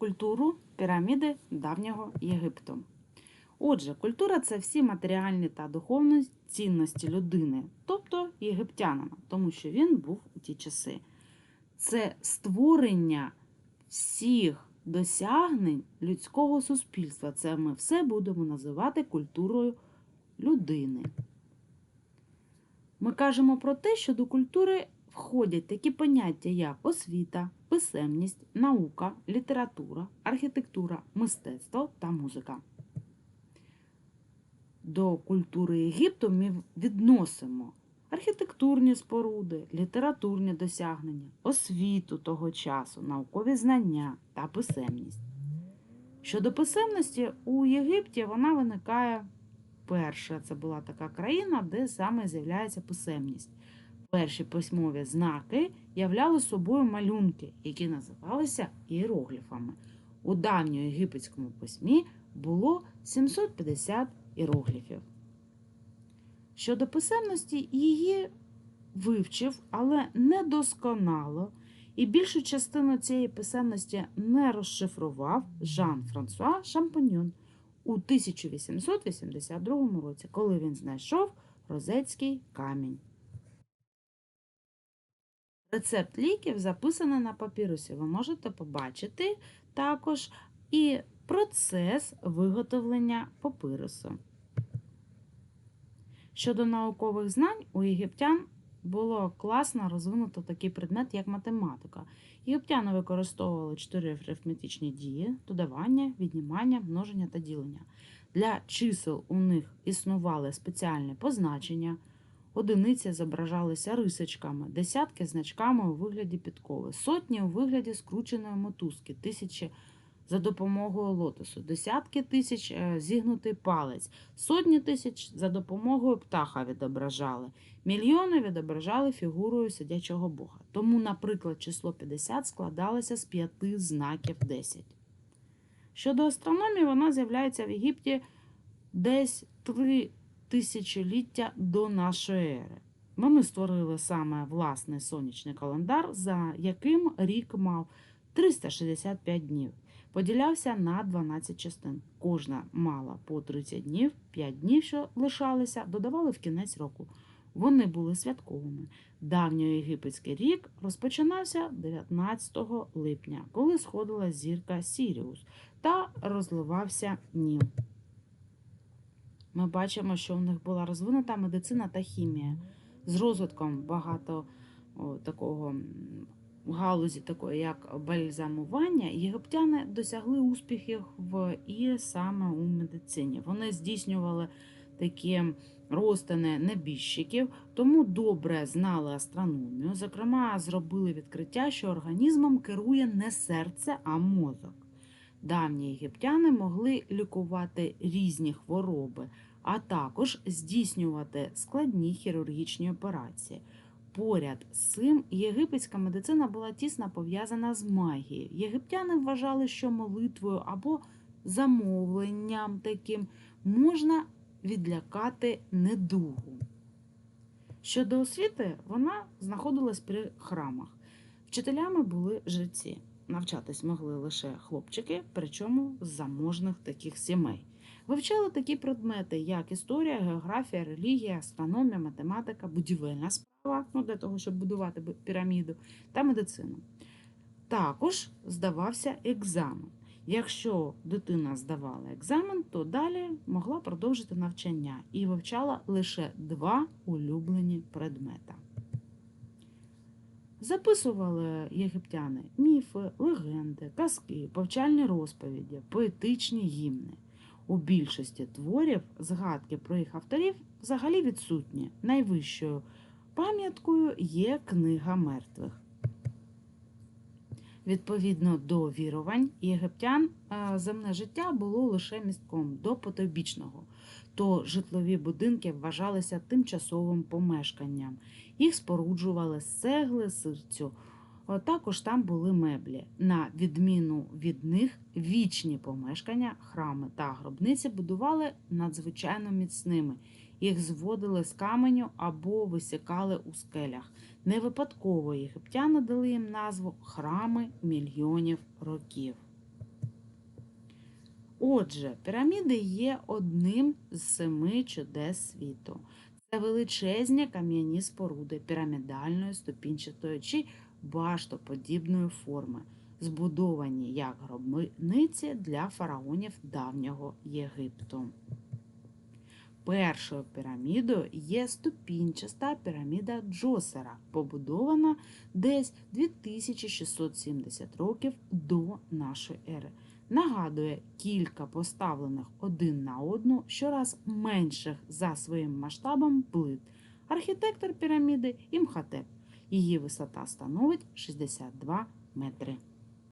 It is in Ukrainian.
культуру піраміди давнього Єгипту. Отже, культура це всі матеріальні та духовні цінності людини, тобто єгиптянина, тому що він був у ті часи. Це створення всіх досягнень людського суспільства. Це ми все будемо називати культурою людини. Ми кажемо про те, що до культури входять такі поняття, як освіта, писемність, наука, література, архітектура, мистецтво та музика. До культури Єгипту ми відносимо архітектурні споруди, літературні досягнення, освіту того часу, наукові знання та писемність. Щодо писемності, у Єгипті вона виникає перша. Це була така країна, де саме з'являється писемність. Перші письмові знаки являли собою малюнки, які називалися іерогліфами. У давньоєгипетському письмі було 750 іерогліфів. Щодо писемності, її вивчив, але не досконало, і більшу частину цієї писемності не розшифрував Жан Франсуа Шампаньон у 1882 році, коли він знайшов розецький камінь. Рецепт ліків записаний на папірусі. Ви можете побачити також і процес виготовлення папирусу. Щодо наукових знань, у єгиптян було класно розвинуто такий предмет, як математика. Єгиптяни використовували чотири арифметичні дії: додавання, віднімання, множення та ділення. Для чисел у них існували спеціальні позначення. Одиниці зображалися рисочками, десятки значками у вигляді підкови, сотні у вигляді скрученої мотузки, тисячі за допомогою лотосу, десятки тисяч е, зігнутий палець, сотні тисяч за допомогою птаха відображали, мільйони відображали фігурою сидячого Бога. Тому, наприклад, число 50 складалося з п'яти знаків 10. Щодо астрономії, вона з'являється в Єгипті десь 3 тисячоліття до нашої ери. Вони створили саме власний сонячний календар, за яким рік мав 365 днів. Поділявся на 12 частин. Кожна мала по 30 днів, 5 днів, що лишалися, додавали в кінець року. Вони були святковими. Давньоєгипетський рік розпочинався 19 липня, коли сходила зірка Сіріус та розливався Ніл. Ми бачимо, що у них була розвинута медицина та хімія з розвитком багато о, такого галузі, такої як бальзамування. Єгиптяни досягли успіхів в і саме у медицині. Вони здійснювали такі розтини небіжчиків, тому добре знали астрономію. Зокрема, зробили відкриття, що організмом керує не серце, а мозок. Давні єгиптяни могли лікувати різні хвороби, а також здійснювати складні хірургічні операції. Поряд з цим єгипетська медицина була тісно пов'язана з магією. Єгиптяни вважали, що молитвою або замовленням таким можна відлякати недугу. Щодо освіти, вона знаходилась при храмах. Вчителями були жреці. Навчатись могли лише хлопчики, причому з заможних таких сімей. Вивчали такі предмети, як історія, географія, релігія, астрономія, математика, будівельна справа, ну, для того, щоб будувати піраміду, та медицину. Також здавався екзамен. Якщо дитина здавала екзамен, то далі могла продовжити навчання і вивчала лише два улюблені предмета. Записували єгиптяни міфи, легенди, казки, повчальні розповіді, поетичні гімни. У більшості творів згадки про їх авторів взагалі відсутні. Найвищою пам'яткою є книга мертвих. Відповідно до вірувань єгиптян е, земне життя було лише містком до потойбічного, то житлові будинки вважалися тимчасовим помешканням. Їх споруджували з цегли, сирцю. О, Також там були меблі. На відміну від них, вічні помешкання, храми та гробниці будували надзвичайно міцними. Їх зводили з каменю або висікали у скелях. Не випадково єгиптяни дали їм назву храми мільйонів років. Отже, піраміди є одним з семи чудес світу. Це величезні кам'яні споруди пірамідальної, ступінчатої чи баштоподібної форми, збудовані як гробниці для фараонів давнього Єгипту. Першою пірамідою є ступінчаста піраміда Джосера, побудована десь 2670 років до нашої ери. Нагадує кілька поставлених один на одну щораз менших за своїм масштабом плит. Архітектор піраміди Імхотеп. Її висота становить 62 метри.